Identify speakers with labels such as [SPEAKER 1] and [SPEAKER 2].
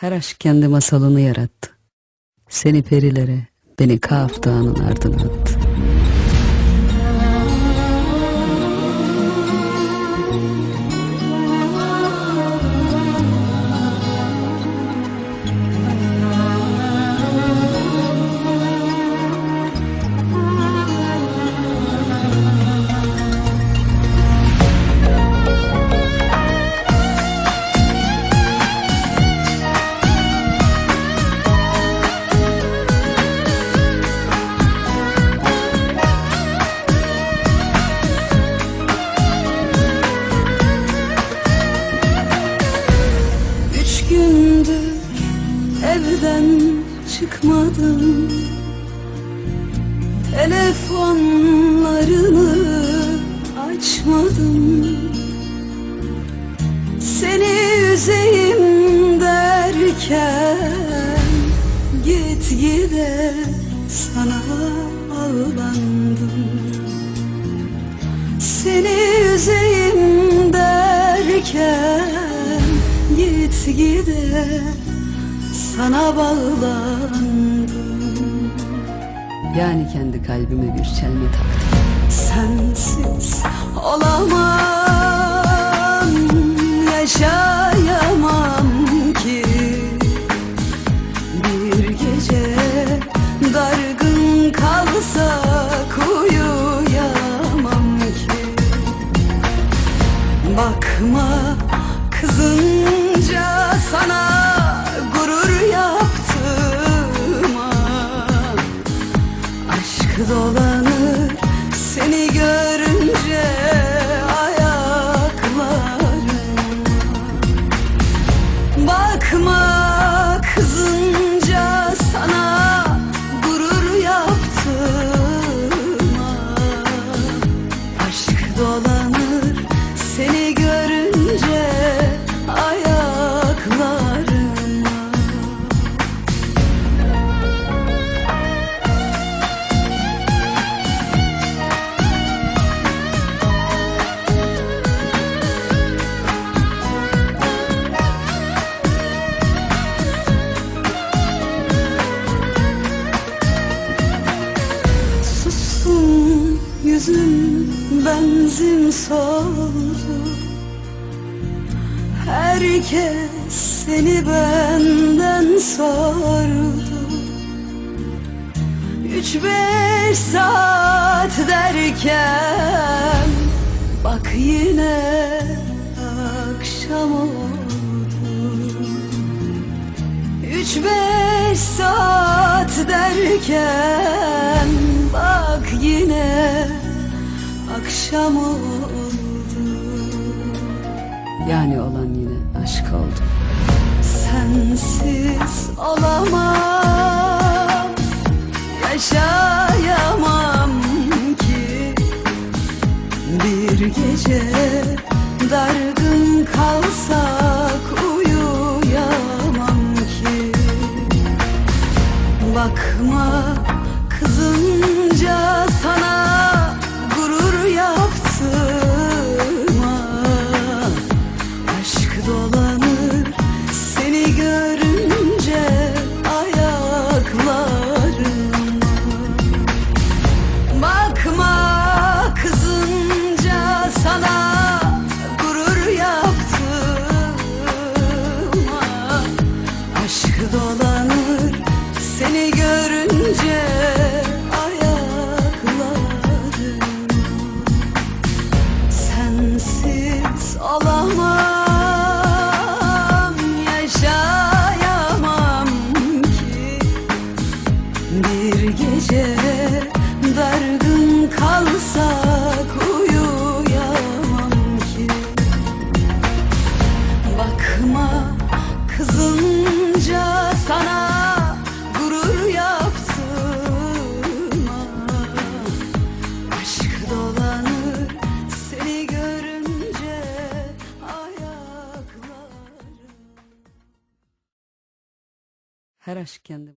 [SPEAKER 1] Her aşk kendi masalını yarattı. Seni perilere, beni Kaf Dağı'nın ardına attı. Gündür evden çıkmadım. Telefonlarını açmadım. Seni üzeyim derken Git gide sana ağlandım Seni üzeyim Git gide sana bağlandım. Yani kendi kalbime bir çelme taktım. Sensiz olamam Yaşayamam ki. Bir gece dargın kalsak uyuyamam ki. Bakma kızınca Aşk benzin soldu. Herkes seni benden sordu. Üç beş saat derken Bak yine akşam oldu. Üç beş saat derken Bak yine akşam oldu. Yani olan yine aşk oldu. Sensiz olamam Yaşayamam ki. Bir gece dargın kalsak görünce ayaklarıma Bakma kızınca sana gurur yaptığıma Aşk dolanır seni görünce Her aşk kendi